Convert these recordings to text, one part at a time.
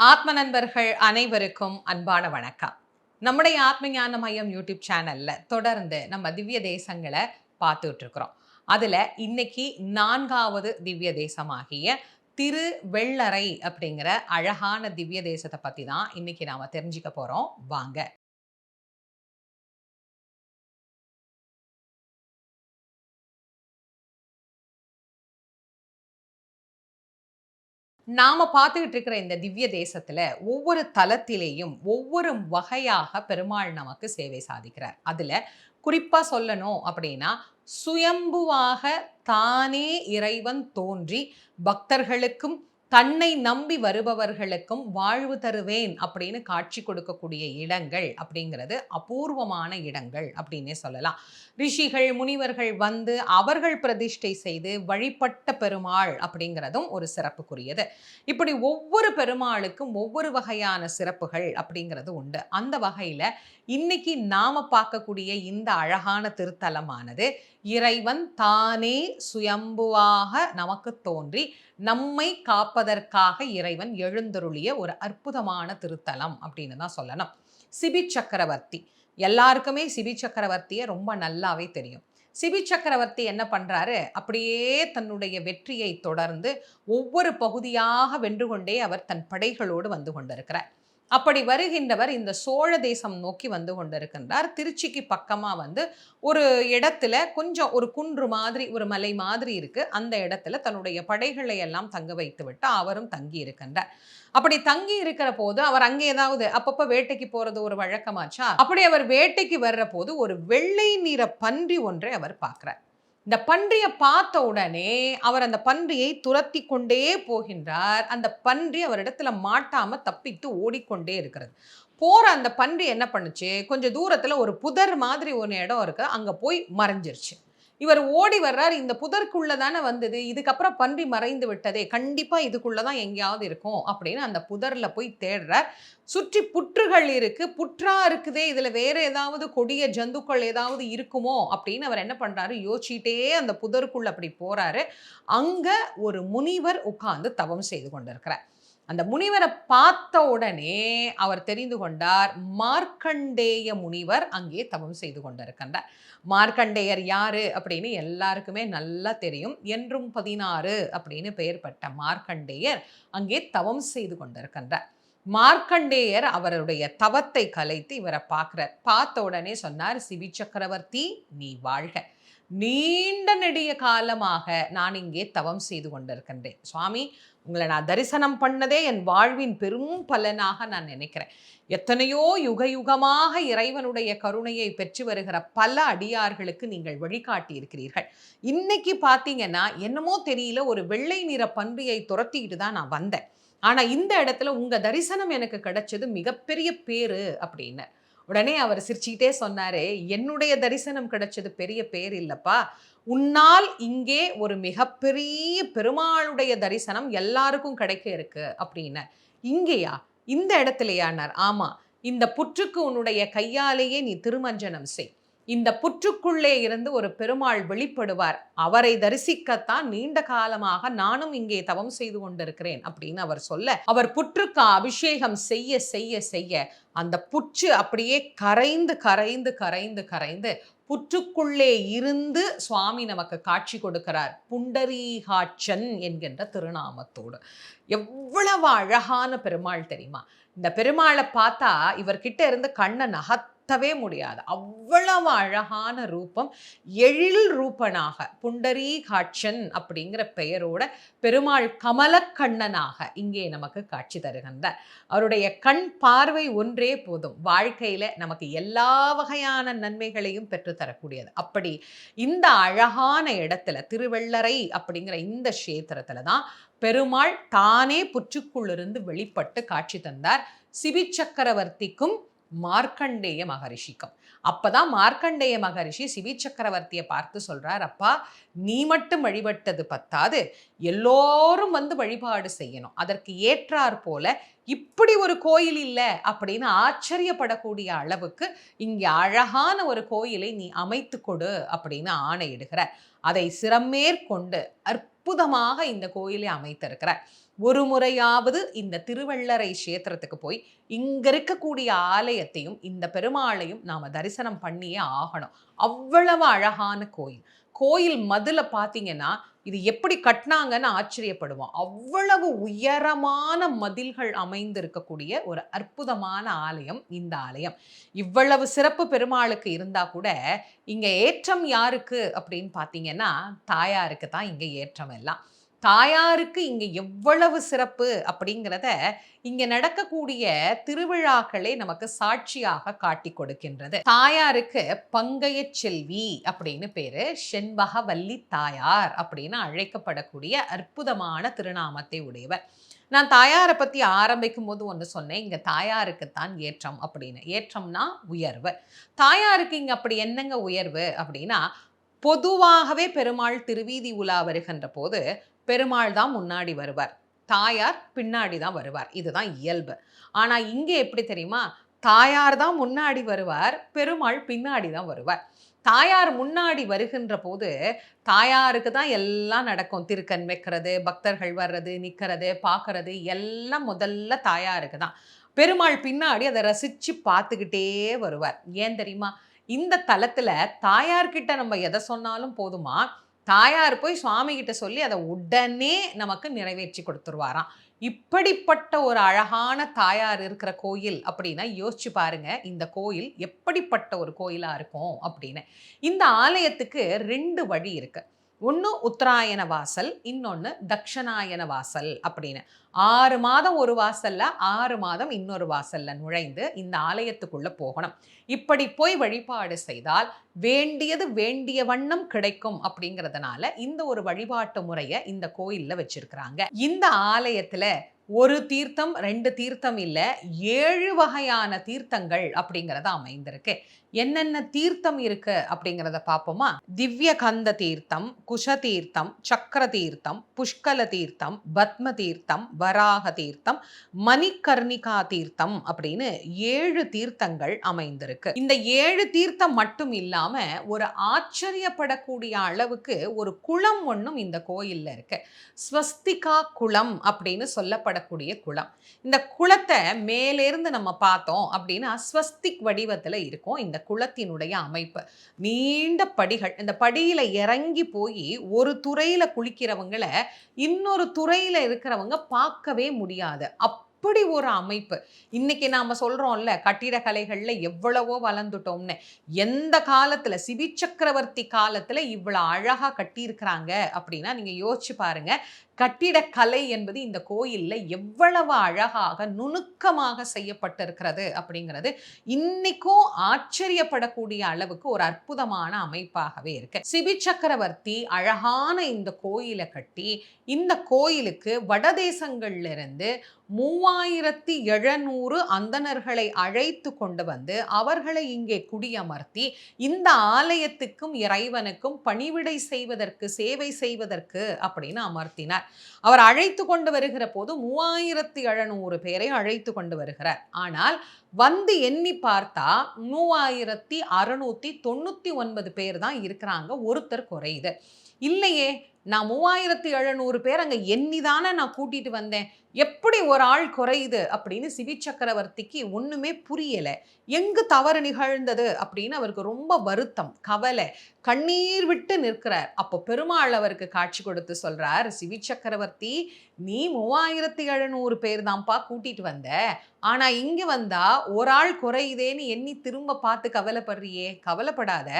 ஆத்ம நண்பர்கள் அனைவருக்கும் அன்பான வணக்கம். நம்முடைய ஆத்ம ஞான மையம் யூடியூப் சேனல்ல தொடர்ந்து நம்ம திவ்ய தேசங்களை பார்த்துட்டு இருக்கிறோம் அதுல இன்னைக்கு நான்காவது திவ்ய தேசமாகிய திரு வெள்ளரை அப்படிங்கிற அழகான திவ்ய தேசத்தை பத்தி தான் இன்னைக்கு நாம தெரிஞ்சுக்க போறோம். வாங்க. நாம பார்த்துக்கிட்டு இருக்கிற இந்த திவ்ய தேசத்தில் ஒவ்வொரு தலத்திலேயும் ஒவ்வொரு வகையாக பெருமாள் நமக்கு சேவை சாதிக்கிறார். அதில் குறிப்பாக சொல்லணும் அப்படின்னா சுயம்புவாக தானே இறைவன் தோன்றி பக்தர்களுக்கும் தன்னை நம்பி வருபவர்களுக்கும் வாழ்வு தருவேன் அப்படின்னு காட்சி கொடுக்கக்கூடிய இடங்கள் அப்படிங்கிறது அபூர்வமான இடங்கள் அப்படின்னே சொல்லலாம். ரிஷிகள் முனிவர்கள் வந்து அவர்கள் பிரதிஷ்டை செய்து வழிபட்ட பெருமாள் அப்படிங்கிறதும் ஒரு சிறப்புக்குரியது. இப்படி ஒவ்வொரு பெருமாளுக்கும் ஒவ்வொரு வகையான சிறப்புகள் அப்படிங்கிறது உண்டு. அந்த வகையில் இன்னைக்கு நாம பார்க்கக்கூடிய இந்த அழகான திருத்தலமானது இறைவன் தானே சுயம்புவாக நமக்கு தோன்றி நம்மை காப்பதற்காக இறைவன் எழுந்தருளிய ஒரு அற்புதமான திருத்தலம் அப்படின்னு தான் சொல்லணும். சிபி சக்கரவர்த்தி. எல்லாருக்குமே சிபி சக்கரவர்த்தியை ரொம்ப நல்லாவே தெரியும். சிபி சக்கரவர்த்தி என்ன பண்ணுறாரு அப்படியே தன்னுடைய வெற்றியை தொடர்ந்து ஒவ்வொரு பகுதியாக வென்று கொண்டே அவர் தன் படைகளோடு வந்து கொண்டிருக்கிறார். அப்படி வருகின்றவர் இந்த சோழ தேசம் நோக்கி வந்து கொண்டிருக்கின்றார். திருச்சிக்கு பக்கமாக வந்து ஒரு இடத்துல கொஞ்சம் ஒரு குன்று மாதிரி ஒரு மலை மாதிரி இருக்கு. அந்த இடத்துல தன்னுடைய படைகளை எல்லாம் தங்க வைத்து விட்டு அவரும் தங்கி இருக்கின்றார். அப்படி தங்கி இருக்கிற போது அவர் அங்கே ஏதாவது அப்பப்போ வேட்டைக்கு போறது ஒரு வழக்கமாச்சா? அப்படி அவர் வேட்டைக்கு வர்ற போது ஒரு வெள்ளை நிற பன்றி ஒன்றை அவர் பார்க்குறார். இந்த பன்றியை பார்த்த உடனே அவர் அந்த பன்றியை துரத்தி கொண்டே போகின்றார். அந்த பன்றி அவரிடத்துல மாட்டாம தப்பித்து ஓடிக்கொண்டே இருக்கிறது. போற அந்த பன்றி என்ன பண்ணுச்சு? கொஞ்சம் தூரத்துல ஒரு புதர் மாதிரி ஒரு இடம் இருக்கு. அங்க போய் மறைஞ்சிருச்சு. இவர் ஓடி வர்றார் இந்த புதற்குள்ள தானே வந்தது இதுக்கப்புறம் பன்றி மறைந்து விட்டதே கண்டிப்பாக இதுக்குள்ள தான் எங்கேயாவது இருக்கும் அப்படின்னு அந்த புதரில் போய் தேடுறார். சுற்றி புற்றுகள் இருக்கு புற்றா இருக்குதே இதில் வேற ஏதாவது கொடிய ஜந்துக்கள் ஏதாவது இருக்குமோ அப்படின்னு அவர் என்ன பண்ணுறாரு யோசிச்சுட்டே அந்த புதருக்குள்ள அப்படி போறாரு. அங்கே ஒரு முனிவர் உட்கார்ந்து தவம் செய்து கொண்டிருக்கிறார். அந்த முனிவரை பார்த்த உடனே அவர் தெரிந்து கொண்டார் மார்க்கண்டேய முனிவர் அங்கே தவம் செய்து கொண்டிருக்கின்றார். மார்க்கண்டேயர் யாரு அப்படின்னு எல்லாருக்குமே நல்லா தெரியும். என்றும் பதினாறு அப்படின்னு பெயர் பட்ட மார்க்கண்டேயர் அங்கே தவம் செய்து கொண்டிருக்கின்றார். மார்க்கண்டேயர் அவருடைய தவத்தை கலைத்து இவரை பார்க்கிறார். பார்த்த உடனே சொன்னார் சிவி சக்கரவர்த்தி நீ வாழ்க. நீண்ட நெடிய காலமாக நான் இங்கே தவம் செய்து கொண்டிருக்கின்றேன். சுவாமி உங்களை நான் தரிசனம் பண்ணதே என் வாழ்வின் பெரும் பலனாக நான் நினைக்கிறேன். எத்தனையோ யுக யுகமாக இறைவனுடைய கருணையை பெற்று வருகிற பல அடியார்களுக்கு நீங்கள் வழிகாட்டி இருக்கிறீர்கள். இன்னைக்கு பார்த்தீங்கன்னா என்னமோ தெரியல ஒரு வெள்ளை நிற பன்றியை துரத்திக்கிட்டு தான் நான் வந்தேன். ஆனால் இந்த இடத்துல உங்கள் தரிசனம் எனக்கு கிடைச்சது மிகப்பெரிய பேரு அப்படின்னு. உடனே அவர் சிரிச்சுக்கிட்டே சொன்னாரு என்னுடைய தரிசனம் கிடைச்சது பெரிய பேர் இல்லப்பா. உன்னால் இங்கே ஒரு மிகப்பெரிய பெருமாளுடைய தரிசனம் எல்லாருக்கும் கிடைக்க இருக்கு அப்படின்னு. இங்கேயா? இந்த இடத்துலையானார் ஆமா. இந்த புற்றுக்கு உன்னுடைய கையாலேயே நீ திருமஞ்சனம் செய். இந்த புற்றுக்குள்ளே இருந்து ஒரு பெருமாள் வெளிப்படுவார். அவரை தரிசிக்கத்தான் நீண்ட காலமாக நானும் இங்கே தவம் செய்து கொண்டிருக்கிறேன் அப்படின்னு அவர் சொல்ல அவர் புற்றுக்கு அபிஷேகம் செய்ய செய்ய செய்ய அந்த புற்று அப்படியே கரைந்து கரைந்து கரைந்து கரைந்து புற்றுக்குள்ளே இருந்து சுவாமி நமக்கு காட்சி கொடுக்கிறார். புண்டரீகாட்சன் என்கின்ற திருநாமத்தோடு. எவ்வளவு அழகான பெருமாள் தெரியுமா? இந்த பெருமாளை பார்த்தா இவர்கிட்ட இருந்து கண்ணை நகர்த்தவே முடியாது. அவ்வளவு அழகான ரூபம். எழில் ரூபனாக புண்டரீகாட்சன் அப்படிங்கிற பெயரோட பெருமாள் கமலக்கண்ணனாக இங்கே நமக்கு காட்சி தருகின்றார். அவருடைய கண் பார்வை ஒன்றே போதும். வாழ்க்கையில நமக்கு எல்லா வகையான நன்மைகளையும் பெற்றுத்தரக்கூடியது அப்படி இந்த அழகான இடத்துல திருவள்ளரை அப்படிங்கிற இந்த கஷேத்திரத்தில் தான் பெருமாள் தானே புற்றுக்குள்ளிருந்து வெளிப்பட்டு காட்சி தந்தார். சிபி சக்கரவர்த்திக்கும் மார்க்கண்டேய மகரிஷிக்கும். அப்பதான் மார்க்கண்டேய மகரிஷி சிவி சக்கரவர்த்தியை பார்த்து சொல்றார் அப்பா நீ மட்டும் வழிபட்டது பத்தாது. எல்லோரும் வந்து வழிபாடு செய்யணும். அதற்கு ஏற்றார் போல இப்படி ஒரு கோயில் இல்லை அப்படின்னு ஆச்சரியப்படக்கூடிய அளவுக்கு இங்கே அழகான ஒரு கோயிலை நீ அமைத்து கொடு அப்படின்னு ஆணையிடுகிற அதை சிறமேற்கொண்டு அற்ப அற்புதமாக இந்த கோயிலை அமைத்திருக்கிறார். ஒரு முறையாவது இந்த திருவள்ளரை கஷேத்திரத்துக்கு போய் இங்க இருக்கக்கூடிய ஆலயத்தையும் இந்த பெருமாளையும் நாம தரிசனம் பண்ணியே ஆகணும். அவ்வளவு அழகான கோயில். கோயில் மதுல பார்த்தீங்கன்னா இது எப்படி கட்டினாங்கன்னு ஆச்சரியப்படுவோம் அவ்வளவு உயரமான மதில்கள் அமைந்திருக்கக்கூடிய ஒரு அற்புதமான ஆலயம் இந்த ஆலயம். இவ்வளவு சிறப்பு பெருமாளுக்கு இருந்தால் கூட இங்கே ஏற்றம் யாருக்கு அப்படின்னு பார்த்தீங்கன்னா தாயாருக்கு தான் இங்கே ஏற்றம் எல்லாம். தாயாருக்கு இங்க எவ்வளவு சிறப்பு அப்படிங்கிறத இங்க நடக்கக்கூடிய திருவிழாக்களே நமக்கு சாட்சியாக காட்டி கொடுக்கின்றது. தாயாருக்கு பங்கைய செல்வி அப்படின்னு பேரு செண்பகவல்லி தாயார் அப்படின்னு அழைக்கப்படக்கூடிய அற்புதமான திருநாமத்தை உடையவர். நான் தாயாரை பற்றி ஆரம்பிக்கும் போது ஒன்று சொன்னேன் இங்க தாயாருக்குத்தான் ஏற்றம் அப்படின்னு. ஏற்றம்னா உயர்வு. தாயாருக்கு இங்கே அப்படி என்னங்க உயர்வு அப்படின்னா பொதுவாகவே பெருமாள் திருவீதி உலா வருகின்ற போது பெருமாள் தான் முன்னாடி வருவார். தாயார் பின்னாடி தான் வருவார். இதுதான் இயல்பு. ஆனால் இங்கே எப்படி தெரியுமா? தாயார் தான் முன்னாடி வருவார் பெருமாள் பின்னாடி தான் வருவார். தாயார் முன்னாடி வருகின்ற போது தாயாருக்கு தான் எல்லாம் நடக்கும். திருக்கண் வைக்கிறது பக்தர்கள் வர்றது நிற்கிறது பார்க்கறது எல்லாம் முதல்ல தாயாருக்கு தான். பெருமாள் பின்னாடி அதை ரசித்து பார்த்துக்கிட்டே வருவார். ஏன் தெரியுமா? இந்த தலத்தில் தாயார்கிட்ட நம்ம எதை சொன்னாலும் போதுமா? தாயார் போய் சுவாமி கிட்ட சொல்லி அதை உடனே நமக்கு நிறைவேற்றி கொடுத்துருவாராம். இப்படிப்பட்ட ஒரு அழகான தாயார் இருக்கிற கோயில் அப்படின்னா யோசிச்சு பாருங்க இந்த கோயில் எப்படிப்பட்ட ஒரு கோயிலா இருக்கும் அப்படின்னு. இந்த ஆலயத்துக்கு ரெண்டு வழி இருக்கு. ஒன்று உத்தராயண வாசல் இன்னொன்று தக்ஷணாயன வாசல் அப்படின்னு. ஆறு மாதம் ஒரு வாசல்ல ஆறு மாதம் இன்னொரு வாசல்ல நுழைந்து இந்த ஆலயத்துக்குள்ள போகணும். இப்படி போய் வழிபாடு செய்தால் வேண்டியது வேண்டிய வண்ணம் கிடைக்கும் அப்படிங்கிறதுனால இந்த ஒரு வழிபாட்டு முறையை இந்த கோயில்ல வச்சிருக்கிறாங்க. இந்த ஆலயத்துல ஒரு தீர்த்தம் ரெண்டு தீர்த்தம் இல்லை ஏழு வகையான தீர்த்தங்கள் அப்படிங்கிறத அமைந்திருக்கு. என்னென்ன தீர்த்தம் இருக்கு அப்படிங்கிறத பார்ப்போமா? திவ்ய கந்த தீர்த்தம் குஷ தீர்த்தம் சக்கர தீர்த்தம் புஷ்கல தீர்த்தம் பத்ம தீர்த்தம் வராக தீர்த்தம் மணிகர்ணிகா தீர்த்தம் அப்படின்னு ஏழு தீர்த்தங்கள் அமைந்திருக்கு. இந்த ஏழு தீர்த்தம் மட்டும் இல்லாம ஒரு ஆச்சரியப்படக்கூடிய அளவுக்கு ஒரு குளம் ஒன்றும் இந்த கோயில்ல இருக்கு. ஸ்வஸ்திகா குளம் அப்படின்னு சொல்லப்படக்கூடிய குளம். இந்த குளத்தை மேலேருந்து நம்ம பார்த்தோம் அப்படின்னா ஸ்வஸ்திக் வடிவத்தில் இருக்கும் இந்த குளத்தினுடைய அமைப்பு. நீண்ட படிகள். இந்த படியில இறங்கி போய் ஒரு துறையில குளிக்கிறவங்களை இன்னொரு துறையில இருக்கிறவங்க பார்க்கவே முடியாது. அப்படி ஒரு அமைப்பு. இன்னைக்கு நாம சொல்றோம்ல கட்டிடக்கலைகள்ல எவ்வளவோ வளர்ந்துட்டோம்னு. எந்த காலத்துல சிபி சக்கரவர்த்தி காலத்துல இவ்வளவு அழகா கட்டியிருக்கிறாங்க அப்படின்னா நீங்க யோசிச்சு பாருங்க. கட்டிடக்கலை என்பது இந்த கோயில்ல எவ்வளவு அழகாக நுணுக்கமாக செய்யப்பட்டிருக்கிறது அப்படிங்கிறது இன்னைக்கும் ஆச்சரியப்படக்கூடிய அளவுக்கு ஒரு அற்புதமான அமைப்பாகவே இருக்கு. சிபி சக்கரவர்த்தி அழகான இந்த கோயிலை கட்டி இந்த கோயிலுக்கு வடதேசங்கள்ல இருந்து மூவாயிரத்தி எழுநூறு அந்தணர்களை அழைத்து கொண்டு வந்து அவர்களை இங்கே குடியமர்த்தி இந்த ஆலயத்துக்கும் இறைவனுக்கும் பணிவிடை செய்வதற்கு சேவை செய்வதற்கு அப்படின்னு அமர்த்தினார். அவர் அழைத்து கொண்டு வருகிற போது மூவாயிரத்தி எழுநூறு பேரை அழைத்து கொண்டு வருகிறார். ஆனால் வந்து எண்ணி பார்த்தா மூவாயிரத்தி அறுநூத்தி தொண்ணூற்றி ஒன்பது பேர் தான் இருக்கிறாங்க. ஒருத்தர் குறையுது. இல்லையே நான் மூவாயிரத்தி எழுநூறு பேர் அங்கே எண்ணிதானே நான் கூட்டிட்டு வந்தேன். எப்படி ஒரு ஆள் குறையுது அப்படின்னு சிவி சக்கரவர்த்திக்கு ஒன்றுமே புரியலை. எங்கு தவறு நிகழ்ந்தது அப்படின்னு அவருக்கு ரொம்ப வருத்தம் கவலை. கண்ணீர் விட்டு நிற்கிறார். அப்போ பெருமாள் அவருக்கு காட்சி கொடுத்து சொல்கிறார் சிவி சக்கரவர்த்தி நீ மூவாயிரத்தி எழுநூறு பேர் தான்ப்பா கூட்டிட்டு வந்த. ஆனால் இங்கே வந்தால் ஒரு ஆள் குறையுதேன்னு எண்ணி திரும்ப பார்த்து கவலைப்படுறியே. கவலைப்படாத.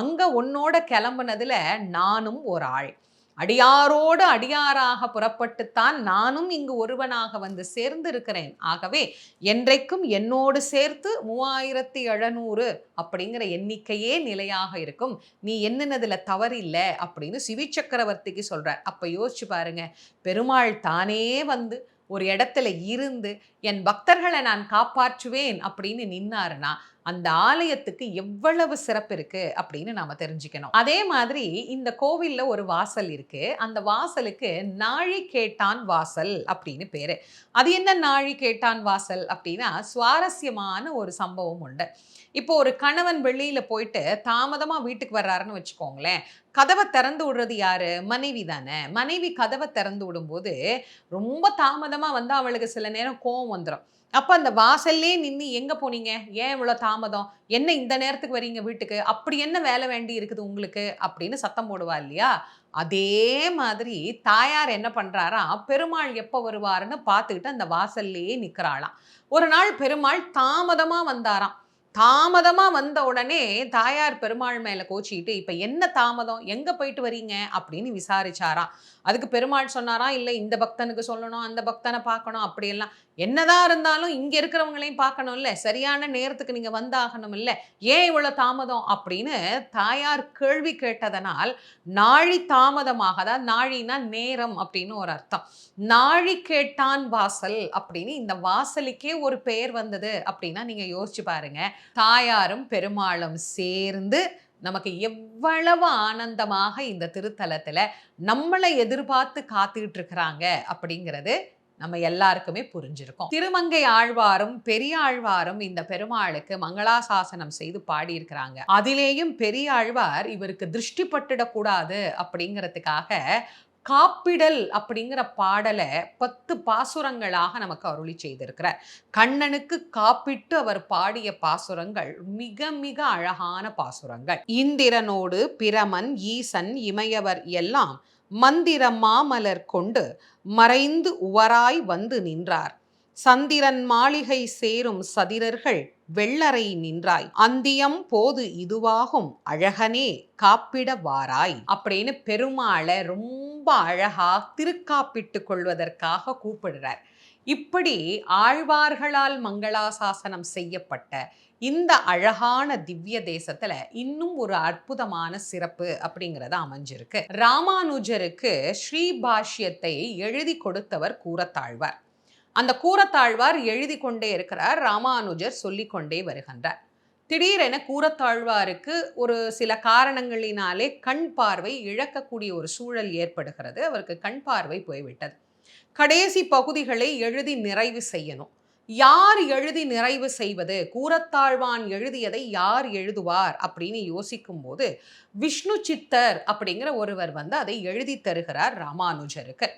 அங்கே உன்னோட கிளம்புனதுல நானும் ஒரு ஆள். அடியாரோடு அடியாராக புறப்பட்டுத்தான் நானும் இங்கு ஒருவனாக வந்து சேர்ந்திருக்கிறேன். ஆகவே என்றைக்கும் என்னோடு சேர்த்து மூவாயிரத்தி எழுநூறு அப்படிங்கிற எண்ணிக்கையே நிலையாக இருக்கும். நீ எண்ணினதுல தவறில்லை அப்படின்னு சிவி சக்கரவர்த்திக்கு சொல்கிறார் அப்போ யோசிச்சு பாருங்க பெருமாள் தானே வந்து ஒரு இடத்துல இருந்து என் பக்தர்களை நான் காப்பாற்றுவேன் அப்படின்னு நின்னாருன்னா அந்த ஆலயத்துக்கு எவ்வளவு சிறப்பு இருக்கு அப்படின்னு நாம தெரிஞ்சுக்கணும். அதே மாதிரி இந்த கோவில்ல ஒரு வாசல் இருக்கு. அந்த வாசலுக்கு நாழி கேட்டான் வாசல் அப்படின்னு பேரு. அது என்ன நாழி கேட்டான் வாசல் அப்படின்னா சுவாரஸ்யமான ஒரு சம்பவம் உண்டு. இப்போ ஒரு கணவன் வெளியில போயிட்டு தாமதமா வீட்டுக்கு வர்றாருன்னு வச்சுக்கோங்களேன். கதவை திறந்து விடுறது யாரு? மனைவி தானே. மனைவி கதவை திறந்து விடும்போது ரொம்ப தாமதமா வந்து அவளுக்கு சில நேரம் கோவம் வந்துடும் அப்போ அந்த வாசல்லே நின்று எங்கே போனீங்க? ஏன் இவ்வளோ தாமதம்? என்ன இந்த நேரத்துக்கு வரீங்க வீட்டுக்கு? அப்படி என்ன வேலை வேண்டி இருக்குது உங்களுக்கு? அப்படின்னு சத்தம் போடுவா இல்லையா? அதே மாதிரி தாயார் என்ன பண்ணுறாரா பெருமாள் எப்போ வருவாருன்னு பார்த்துக்கிட்டு அந்த வாசல்லையே நிற்கிறாளாம் ஒரு நாள் பெருமாள் தாமதமாக வந்தாராம். தாமதமாக வந்த உடனே தாயார் பெருமாள் மேலே கோச்சிக்கிட்டு இப்போ என்ன தாமதம்? எங்கே போயிட்டு வரீங்க? அப்படின்னு விசாரிச்சாராம். அதுக்கு பெருமாள் சொன்னாராம் இல்லை இந்த பக்தனுக்கு சொல்லணும் அந்த பக்தனை பார்க்கணும் அப்படியெல்லாம். என்னதான் இருந்தாலும் இங்கே இருக்கிறவங்களையும் பார்க்கணும் இல்லை சரியான நேரத்துக்கு நீங்கள் வந்தாகணும் இல்லை ஏன் இவ்வளோ தாமதம்? அப்படின்னு தாயார் கேள்வி கேட்டதனால் நாழி தாமதமாக அதாவது நாழினா நேரம் அப்படின்னு ஒரு அர்த்தம். நாழி கேட்டான் வாசல் அப்படின்னு இந்த வாசலுக்கே ஒரு பெயர் வந்தது அப்படின்னா நீங்கள் யோசிச்சு பாருங்கள் தாயாரும் பெருமாளும் சேர்ந்து நமக்கு எவ்வளவு ஆனந்தமாக இந்த திருத்தலத்துல நம்மளை எதிர்பார்த்து காத்துக்கிட்டு இருக்கிறாங்க அப்படிங்கிறது நம்ம எல்லாருக்குமே புரிஞ்சிருக்கோம். திருமங்கை ஆழ்வாரும் பெரிய ஆழ்வாரும் இந்த பெருமாளுக்கு மங்களாசாசனம் செய்து பாடியிருக்கிறாங்க. அதிலேயும் பெரிய ஆழ்வார் இவருக்கு திருஷ்டி பட்டுடக்கூடாது அப்படிங்கிறதுக்காக காப்பிடல் அப்படிங்கிற பாடலை பத்து பாசுரங்களாக நமக்கு அருளி செய்திருக்கிறார். கண்ணனுக்கு காப்பிட்டு அவர் பாடிய பாசுரங்கள் மிக மிக அழகான பாசுரங்கள். இந்திரனோடு பிரமன் ஈசன் இமையவர் எல்லாம் மந்திர மாமலர் கொண்டு மறைந்து உவராய் வந்து நின்றார். சந்திரன் மாளிகை சேரும் சதிரர்கள் வெள்ளரை நின்றாய். அந்தியம் போது இதுவாகும் அழகனே காப்பிட வாராய். அப்படின்னு பெருமாளை ரொம்ப ரொம்ப அழகாக திருக்காப்பிட்டு கொள்வதற்காக கூப்பிடுறார். இப்படி ஆழ்வார்களால் மங்களாசாசனம் செய்யப்பட்ட இந்த அழகான திவ்ய தேசத்துல இன்னும் ஒரு அற்புதமான சிறப்பு அப்படிங்கிறது அமைஞ்சிருக்கு. ராமானுஜருக்கு ஸ்ரீபாஷ்யத்தை எழுதி கொடுத்தவர் கூறத்தாழ்வார் அந்த கூறத்தாழ்வார் எழுதி கொண்டே இருக்கிறார். ராமானுஜர் சொல்லிக்கொண்டே வருகின்றார். திடீரென கூறத்தாழ்வாருக்கு ஒரு சில காரணங்களினாலே கண் பார்வை இழக்கக்கூடிய ஒரு சூழல் ஏற்படுகிறது. அவருக்கு கண் பார்வை போய்விட்டது. கடைசி பகுதிகளை எழுதி நிறைவு செய்யணும். யார் எழுதி நிறைவு செய்வது? கூறத்தாழ்வான் எழுதியதை யார் எழுதுவார்? அப்படின்னு யோசிக்கும் போது விஷ்ணு சித்தர் அப்படிங்கிற ஒருவர் வந்து அதை எழுதி தருகிறார் ராமானுஜருக்கு.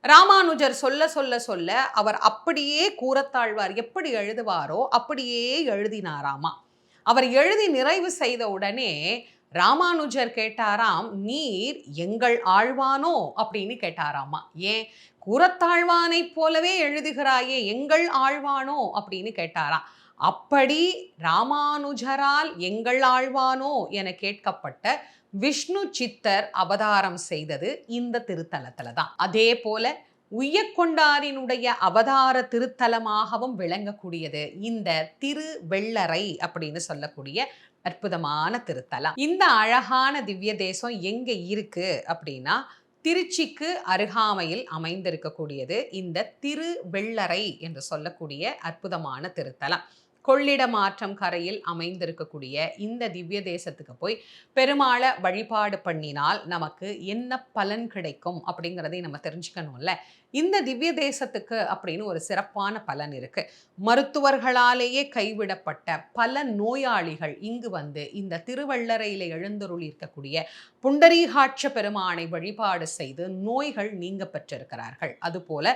ராமானுஜர் சொல்ல சொல்ல சொல்ல அவர் அப்படியே கூறத்தாழ்வார் எப்படி எழுதுவாரோ அப்படியே எழுதினாராமா? அவர் எழுதி நிறைவு செய்த உடனே ராமானுஜர் கேட்டாராம் நீர் எங்கள் ஆழ்வானோ? அப்படின்னு கேட்டாராமா. ஏன் குரத்தாழ்வானை போலவே எழுதுகிறாயே எங்கள் ஆழ்வானோ? அப்படின்னு கேட்டாராம். அப்படி ராமானுஜரால் எங்கள் ஆழ்வானோ? என கேட்கப்பட்ட விஷ்ணு சித்தர் அவதாரம் செய்தது இந்த திருத்தலத்துல தான். அதே போல உய்யக்கொண்டாரினுடைய அவதார திருத்தலமாகவும் விளங்கக்கூடியது. இந்த திருவெள்ளரை அப்படின்னு சொல்லக்கூடிய அற்புதமான திருத்தலம். இந்த அழகான திவ்ய தேசம் எங்க இருக்கு அப்படின்னா திருச்சிக்கு அருகாமையில் அமைந்திருக்கக்கூடியது இந்த திருவெள்ளரை என்று சொல்லக்கூடிய அற்புதமான திருத்தலம். கொள்ளிட மாற்றம் கரையில் அமைந்திருக்கக்கூடிய இந்த திவ்ய தேசத்துக்கு போய் பெருமாளை வழிபாடு பண்ணினால் நமக்கு என்ன பலன் கிடைக்கும் அப்படிங்கிறதையும் நம்ம தெரிஞ்சுக்கணும்ல. இந்த திவ்ய தேசத்துக்கு அப்படின்னு ஒரு சிறப்பான பலன் இருக்கு. மருத்துவர்களாலேயே கைவிடப்பட்ட பல நோயாளிகள் இங்கு வந்து இந்த திருவள்ளரையில் எழுந்தருள் இருக்கக்கூடிய புண்டரீகாட்ச பெருமானை வழிபாடு செய்து நோய்கள் நீங்க பெற்றிருக்கிறார்கள். அதுபோல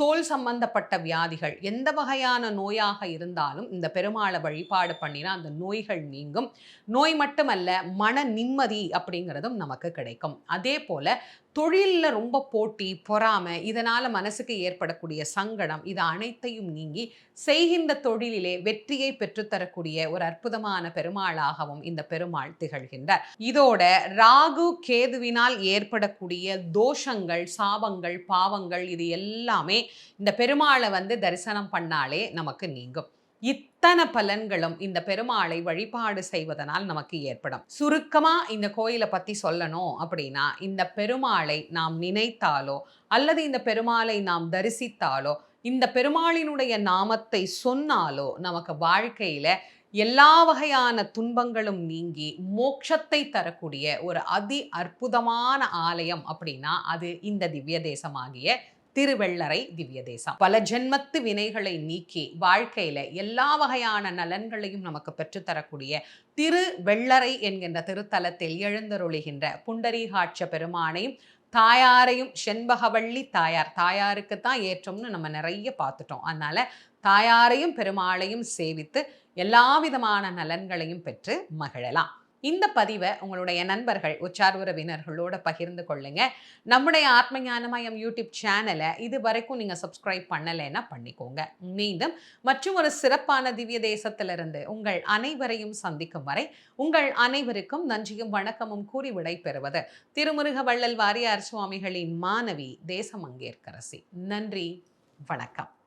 தோல் சம்பந்தப்பட்ட வியாதிகள் எந்த வகையான நோயாக இருந்தாலும் இந்த பெருமாளை வழிபாடு பண்ணினா அந்த நோய்கள் நீங்கும். நோய் மட்டுமல்ல மன நிம்மதி அப்படிங்கிறதும் நமக்கு கிடைக்கும். அதே போல தொழிலில் ரொம்ப போட்டி பொறாமை இதனால் மனசுக்கு ஏற்படக்கூடிய சங்கடம் இது அனைத்தையும் நீங்கி செய்கின்ற தொழிலிலே வெற்றியை பெற்றுத்தரக்கூடிய ஒரு அற்புதமான பெருமாளாகவும் இந்த பெருமாள் திகழ்கின்றார். இதோட ராகு கேதுவினால் ஏற்படக்கூடிய தோஷங்கள் சாபங்கள் பாவங்கள் இது எல்லாமே இந்த பெருமாளை வந்து தரிசனம் பண்ணாலே நமக்கு நீங்கும். இத்தனை பலன்களும் இந்த பெருமாளை வழிபாடு செய்வதனால் நமக்கு ஏற்படும். சுருக்கமா இந்த கோயிலை பத்தி சொல்லணும் அப்படின்னா இந்த பெருமாளை நாம் நினைத்தாலோ அல்லது இந்த பெருமாளை நாம் தரிசித்தாலோ இந்த பெருமாளினுடைய நாமத்தை சொன்னாலோ நமக்கு வாழ்க்கையில எல்லா வகையான துன்பங்களும் நீங்கி மோட்சத்தை தரக்கூடிய ஒரு அதி அற்புதமான ஆலயம் அப்படின்னா அது இந்த திவ்ய தேசமாகிய திருவெள்ளரை திவ்ய தேசம் பல ஜென்மத்து வினைகளை நீக்கி வாழ்க்கையில எல்லா வகையான நலன்களையும் நமக்கு பெற்றுத்தரக்கூடிய திரு வெள்ளரை என்கின்ற திருத்தலத்தில் எழுந்தருளுகின்ற புண்டரீகாட்ச பெருமானையும் தாயாரையும் செண்பகவள்ளி தாயார் தாயாருக்கு தான் ஏற்றம்னு நம்ம நிறைய பார்த்துட்டோம். அதனால தாயாரையும் பெருமாளையும் சேவித்து எல்லா விதமான நலன்களையும் பெற்று மகிழலாம். இந்த பதிவை உங்களுடைய நண்பர்கள் உச்சார் உறவினர்களோட பகிர்ந்து கொள்ளுங்க. நம்முடைய ஆத்ம ஞானமயம் யூடியூப் சேனலை இது வரைக்கும் நீங்கள் சப்ஸ்கிரைப் பண்ணலைன்னா பண்ணிக்கோங்க. மீண்டும் மற்றும் ஒரு சிறப்பான திவ்ய தேசத்திலிருந்து உங்கள் அனைவரையும் சந்திக்கும் வரை உங்கள் அனைவருக்கும் நன்றியும் வணக்கமும் கூறி விடை பெறுவது திருமுருக வள்ளல் வாரியார் சுவாமிகளின் மாணவி தேசமங்கேற்கரசி. நன்றி. வணக்கம்.